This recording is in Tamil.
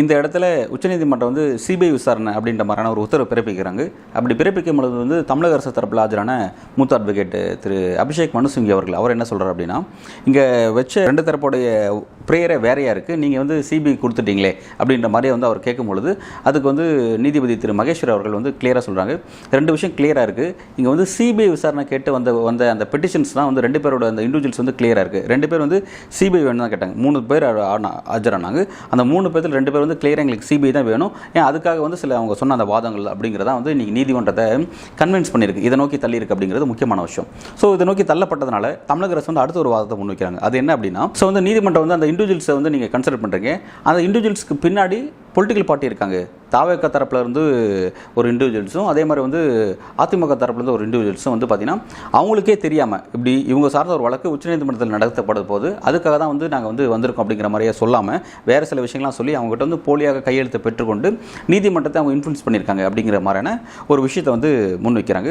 இந்த இடத்துல உச்சநீதிமன்றம் வந்து சிபிஐ விசாரணை அப்படின்ற மாதிரியான ஒரு உத்தரவு பிறப்பிக்கிறாங்க. அப்படி பிறப்பிக்கும் பொழுது வந்து தமிழக அரசு தரப்பில் ஆஜரான மூத்த அட்வொகேட் திரு அபிஷேக் மனுசிங்கி அவர்கள் அவர் என்ன சொல்கிறார் அப்படின்னா இங்கே வச்ச ரெண்டு தரப்புடைய ப்ரேயரே வேறையாக இருக்குது நீங்கள் வந்து சிபிஐ கொடுத்துட்டீங்களே அப்படின்ற மாதிரியே வந்து அவர் கேட்கும் பொழுது அதுக்கு வந்து நீதிபதி திரு மகேஸ்வர் அவர்கள் வந்து கிளியராக சொல்கிறாங்க ரெண்டு விஷயம் கிளியராக இருக்குது இங்கே வந்து சிபிஐ விசாரணை கேட்டு வந்த வந்த அந்த பெட்டிஷன்ஸ் தான் வந்து ரெண்டு பேரோட அந்த இண்டிவிஜுவல்ஸ் வந்து கிளியராக இருக்குது ரெண்டு பேர் வந்து சிபிஐ வேணும் தான் கேட்டாங்க. மூணு பேர் ஆ- ஆஜரானாங்க. அந்த மூணு பேர்த்தில் ரெண்டு பேர் வந்து கிளியராக எங்களுக்கு சிபிஐ தான் வேணும். ஏன் அதுக்காக வந்து சில அவங்க சொன்ன அந்த வாதங்கள் அப்படிங்கிறதா வந்து இன்றைக்கி நீதிமன்றத்தை கன்வின்ஸ் பண்ணியிருக்கு. இதை நோக்கி தள்ளியிருக்கு அப்படிங்கிறது முக்கியமான விஷயம். ஸோ இதை நோக்கி தள்ளப்பட்டதுனால தமிழக அரசு வந்து அடுத்த ஒரு வாதத்தை முன்வைக்கிறாங்க அது என்ன அப்படின்னா ஸோ வந்து நீதிமன்றம் வந்து அந்த இண்டிவிஜுவல்ஸை வந்து நீங்கள் கன்சிடர் பண்ணுறீங்க அந்த இண்டிவிஜுவல்ஸ்க்கு பின்னாடி பொலிட்டிக்கல் பார்ட்டி இருக்காங்க. தாவேக்க தரப்புல இருந்து ஒரு இண்டிவிஜுவல்ஸும் அதே மாதிரி வந்து அதிமுக தரப்புலேருந்து ஒரு இண்டிவிஜுவல்ஸும் வந்து பார்த்தீங்கன்னா அவங்களுக்கே தெரியாமல் இப்படி இவங்க சார்ந்த ஒரு வழக்கு உச்சநீதிமன்றத்தில் நடத்தப்படும் போது அதுக்காக தான் வந்து நாங்கள் வந்து வந்திருக்கோம் அப்படிங்கிற மாதிரியே சொல்லாமல் வேறு சில விஷயங்கள்லாம் சொல்லி அவங்ககிட்ட வந்து போலியாக கையெழுத்து பெற்றுக்கொண்டு நீதிமன்றத்தை அவங்க இன்ஃப்ளூன்ஸ் பண்ணியிருக்காங்க அப்படிங்கிற மாதிரியான ஒரு விஷயத்தை வந்து முன்வைக்கிறாங்க.